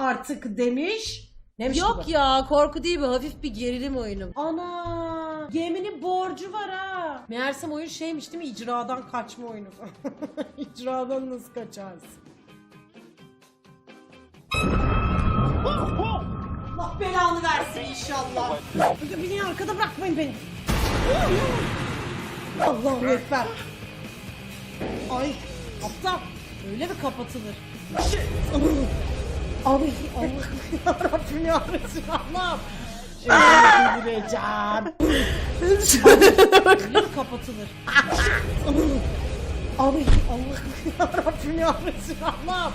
artık demiş. Neymiş Yok ya korku değil bu hafif bir gerilim oyunu. Ana geminin borcu var ha. Meğersem oyun şeymiş değil mi icradan kaçma oyunu. İcradan nasıl kaçarsın? Allah belanı versin inşallah. Beni arkada bırakmayın beni. Allahu Ekber. Ay aptal. Öyle mi kapatılır? Abi Allah Rabbim ya Resulallah. Öyle mi kapatılır? Abi Allah Rabbim ya Resulallah.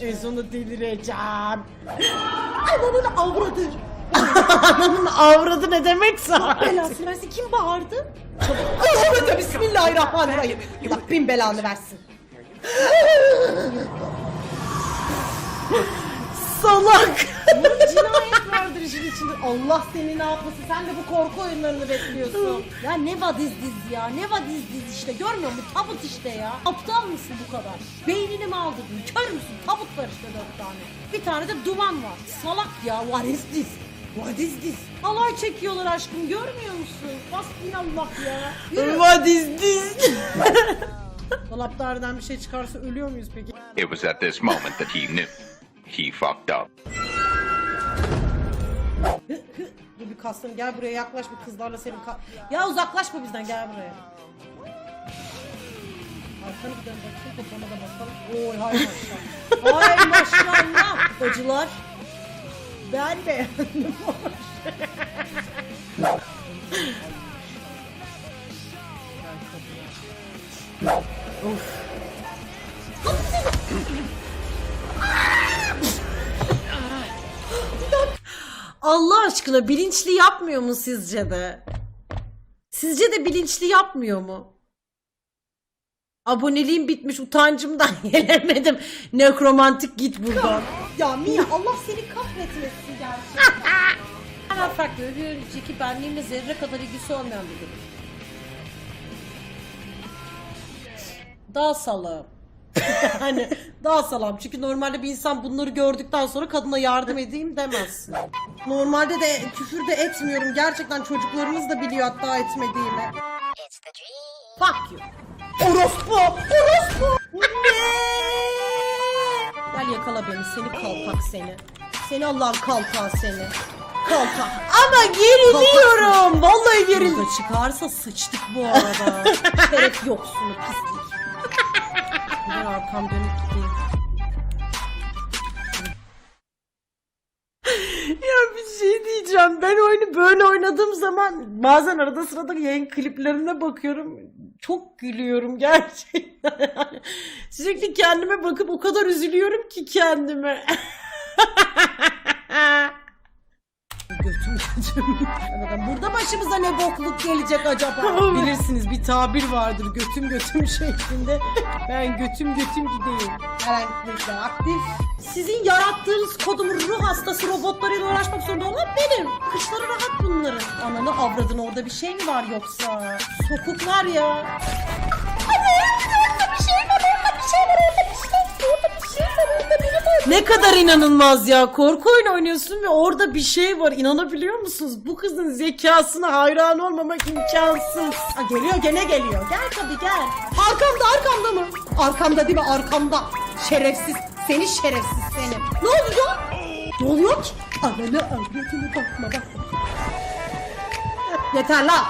En sonunda delireceğim. Ananın avradı. Ananın avradı ne demekse. Belasını versin kim bağırdı? Allah'ım Bismillahirrahmanirrahim. Bin belanı versin. Salak. Cinayet vardır işin içinde. Allah seni ne yapmasın? Sen de bu korku oyunlarını bekliyorsun. Ya ne vadiz diz ya ne vadiz diz işte görmüyor musun tabut işte ya. Aptal mısın bu kadar? Beynini mi aldırdın kör müsün? Tabut var işte dört tane. Bir tane de duman var. Salak ya this? What is this? Alay çekiyorlar aşkım görmüyor musun? Hasbinallah ya. Yürü. What is this? Dolaplardan bir şey çıkarsa ölüyor muyuz peki? It was at this moment that he knew. He fucked up. Dur bir kaslarım gel buraya yaklaş bir kızlarla senin ka- Ya uzaklaşma bizden gel buraya. Arkanı bir dön bakayım popona da bakalım. Oy hay maşallah. hay maşallah. Acılar. Ben beğendim. aşkına bilinçli yapmıyor mu sizce de? Sizce de bilinçli yapmıyor mu? Aboneliğim bitmiş utancımdan gelemedim. Nekromantik git buradan. ya Mia Allah seni kahretmesin gerçekten. Hemen farklı bir önceki benliğimle zerre kadar ilgisi olmayan bir durum. Daha salağım. hani daha salam çünkü normalde bir insan bunları gördükten sonra kadına yardım edeyim demez. Normalde de küfür de etmiyorum. Gerçekten çocuklarımız da biliyor hatta etmediğimi. Fuck you. Orospu! Orospu! Gel yakala beni seni kalpak seni. Seni Allah'ın kalpağı seni. Kalpak. Ama geriliyorum. Vallahi gerildim. çıkarsa sıçtık bu arada. Şeref yoksunu pislik. Arkam dönüp gideyim. Ya bir şey diyeceğim. Ben oyunu böyle oynadığım zaman bazen arada sırada yayın kliplerine bakıyorum. Çok gülüyorum gerçekten. Yani sürekli kendime bakıp o kadar üzülüyorum ki kendime. Bakın burada başımıza ne bokluk gelecek acaba? Bilirsiniz bir tabir vardır götüm götüm şeklinde. Ben götüm götüm gideyim. Herhangi aktif. Sizin yarattığınız kodumun ruh hastası robotlarıyla uğraşmak zorunda olan benim. Kışları rahat bunların. Ananı avradın orada bir şey mi var yoksa? Sokuk var ya. Ne kadar inanılmaz ya. Korku oyunu oynuyorsun ve orada bir şey var. İnanabiliyor musunuz? Bu kızın zekasına hayran olmamak imkansız. Ha, geliyor gene geliyor. Gel tabii gel. Arkamda arkamda mı? Arkamda değil mi arkamda? Şerefsiz. Seni şerefsiz seni. Ne oluyor? Ne oluyor ki? Ananı avradını bakma bak. Yeter lan.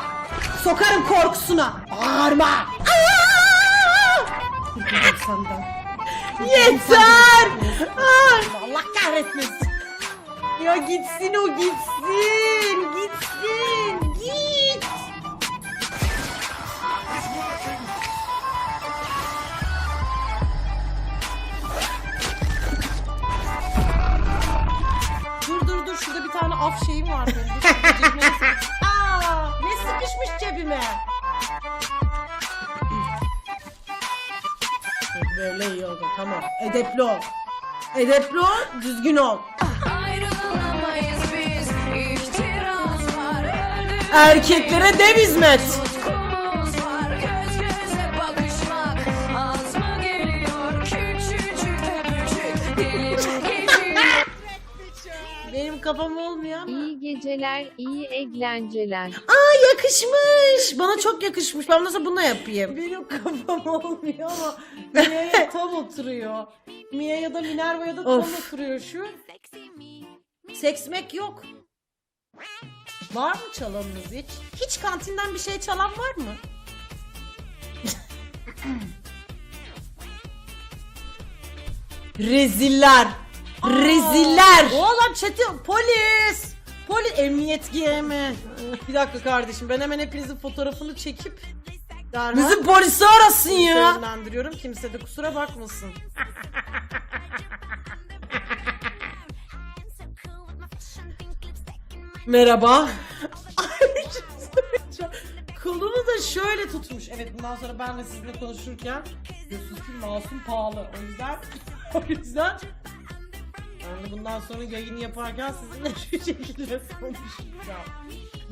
Sokarım korkusuna. Bağırma. Kurtuldum senden. Yeter! Allah kahretmesin. Ya gitsin o. Gitsin. Oldu tamam. Edepli ol. Edepli ol, düzgün ol. Erkeklere dev hizmet. Kafam olmuyor ama. İyi geceler, iyi eğlenceler. Aa yakışmış. Bana çok yakışmış. Ben nasıl bunu yapayım? Benim kafam olmuyor ama Mia'ya tam oturuyor. Mia ya da Minerva ya da tam Of. oturuyor şu. Seksmek yok. Var mı çalanınız hiç? Hiç kantinden bir şey çalan var mı? Reziller. Reziller. Oğlum çeti polis. Polis emniyet giyeme. Bir dakika kardeşim ben hemen hepinizin fotoğrafını çekip Bizi polisi arasın ya. Yönlendiriyorum. Kimse de kusura bakmasın. Merhaba. Kolunu da şöyle tutmuş. Evet bundan sonra ben de sizinle konuşurken diyorsunuz ki masum pahalı. O yüzden o yüzden de bundan sonra yayını yaparken sizinle şu şekilde konuşacağım.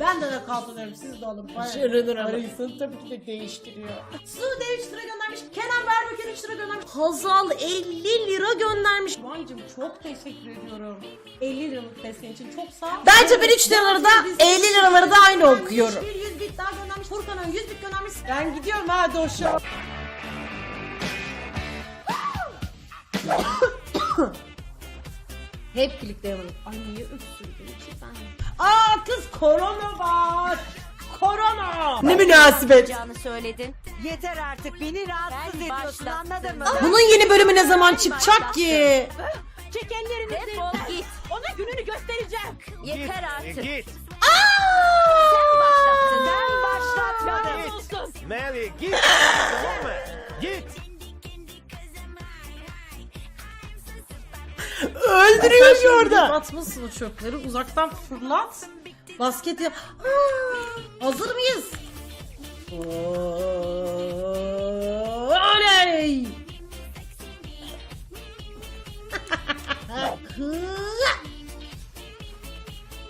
Ben de nakalt alıyorum. Siz de alın. Şeriden arayısını tabii ki de değiştiriyor. Su 3 lira göndermiş. Kenan Berböker 3 lira göndermiş. Hazal 50 lira göndermiş. Vancım çok teşekkür ediyorum. 50 liralık desteğin için çok sağ ol. Bence ben 3 liraları da 50 liraları da aynı okuyorum. 100 bit daha göndermiş. Furkan'a 100 bit göndermiş. Ben gidiyorum hadi hoşça. Hep yanalım. Ay niye öksürdün ki ben? Aa kız korona var. Korona. Ne münasebet. yapacağını söyledin. Yeter artık beni rahatsız Sen ediyorsun anladın mı? Bunun yeni bölümü ne zaman çıkacak ki? Çek ellerini. Defol git. Ona gününü göstereceğim. Yeter artık. Git. Başlattın. Ben başlatmadım. Lanet olsun. Melly git. Git. Öldürüyor şu orada. Atmasın o çöpleri uzaktan fırlat. Basket yap. Aa, hazır mıyız? Oley!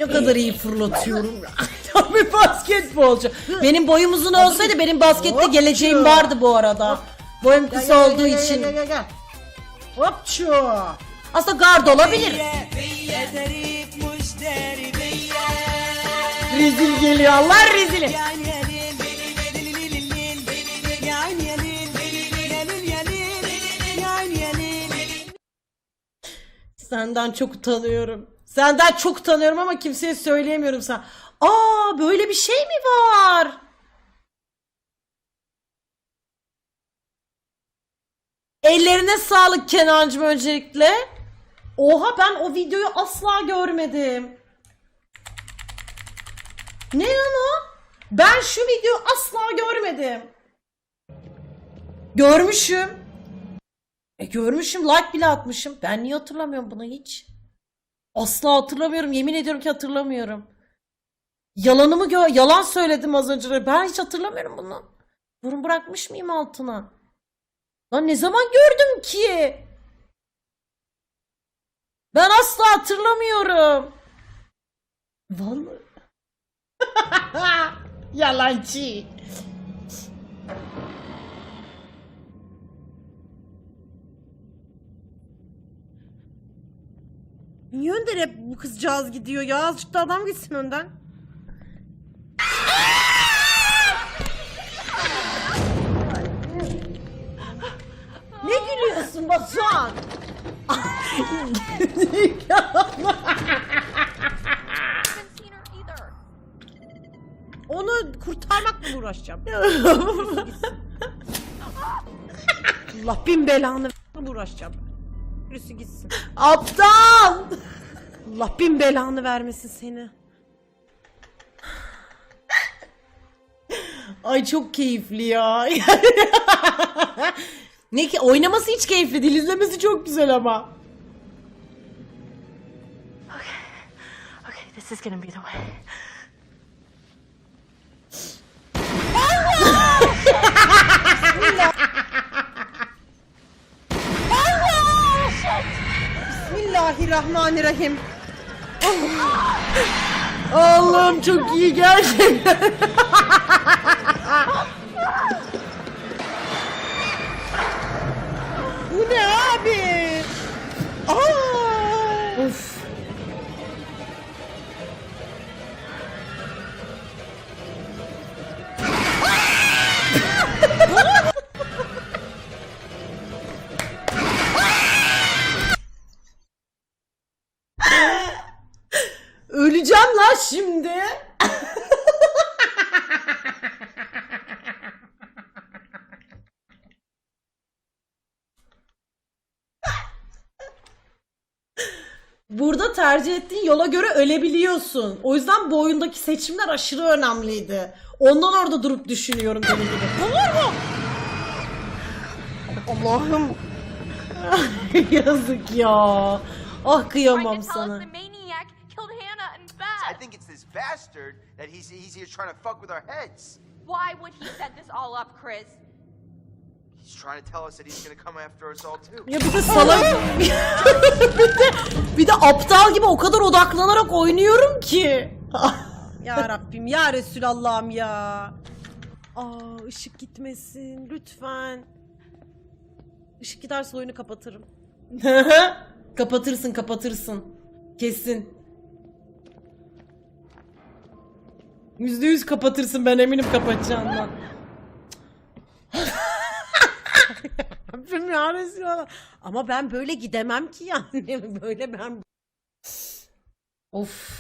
ne kadar iyi fırlatıyorum. Tam bir basketbolcu. Benim boyum uzun olsaydı benim baskette geleceğim vardı bu arada. Boyum kısa olduğu için. Hopçu. Aslında gard olabilir. Rezil geliyor Allah. Senden çok utanıyorum. Senden çok utanıyorum ama kimseye söyleyemiyorum sen. Aa böyle bir şey mi var? Ellerine sağlık Kenancığım öncelikle. Oha ben o videoyu asla görmedim. Ne lan o? Ben şu videoyu asla görmedim. Görmüşüm. E görmüşüm like bile atmışım. Ben niye hatırlamıyorum bunu hiç? Asla hatırlamıyorum. Yemin ediyorum ki hatırlamıyorum. Yalanımı gör yalan söyledim az önce. Ben hiç hatırlamıyorum bunu. Burun bırakmış mıyım altına? Lan ne zaman gördüm ki? Ben asla hatırlamıyorum. Vallahi. Yalancı. Niye önden hep bu kızcağız gidiyor ya? Azıcık da adam gitsin önden. ne gülüyorsun Batuhan? uğraşacağım. Allah bin belanı uğraşacağım. Birisi gitsin. Aptal! Allah bin belanı vermesin seni. Ay çok keyifli ya. ne ki oynaması hiç keyifli değil, izlemesi çok güzel ama. Okay, this is gonna be the way. Bismillahirrahmanirrahim. Allah'ım çok iyi gerçekten. Bu ne abi? Aa! Şimdi. Burada tercih ettiğin yola göre ölebiliyorsun. O yüzden bu oyundaki seçimler aşırı önemliydi. Ondan orada durup düşünüyorum benim gibi. Olur mu? Allah'ım. Yazık ya. Ah kıyamam sana. Bastard that he's he's here trying to fuck with our heads. Why would he set this all up, Chris? He's trying to tell us that he's gonna come after us all too. Ya bir de salak. bir de bir de aptal gibi o kadar odaklanarak oynuyorum ki. ya Rabbim ya Resulallah'ım ya. Aa ışık gitmesin lütfen. Işık giderse oyunu kapatırım. kapatırsın kapatırsın. Kesin. Yüzde yüz kapatırsın ben eminim kapatacağından. Rabbim ya Resulallah. Ama ben böyle gidemem ki yani. Böyle ben... Of.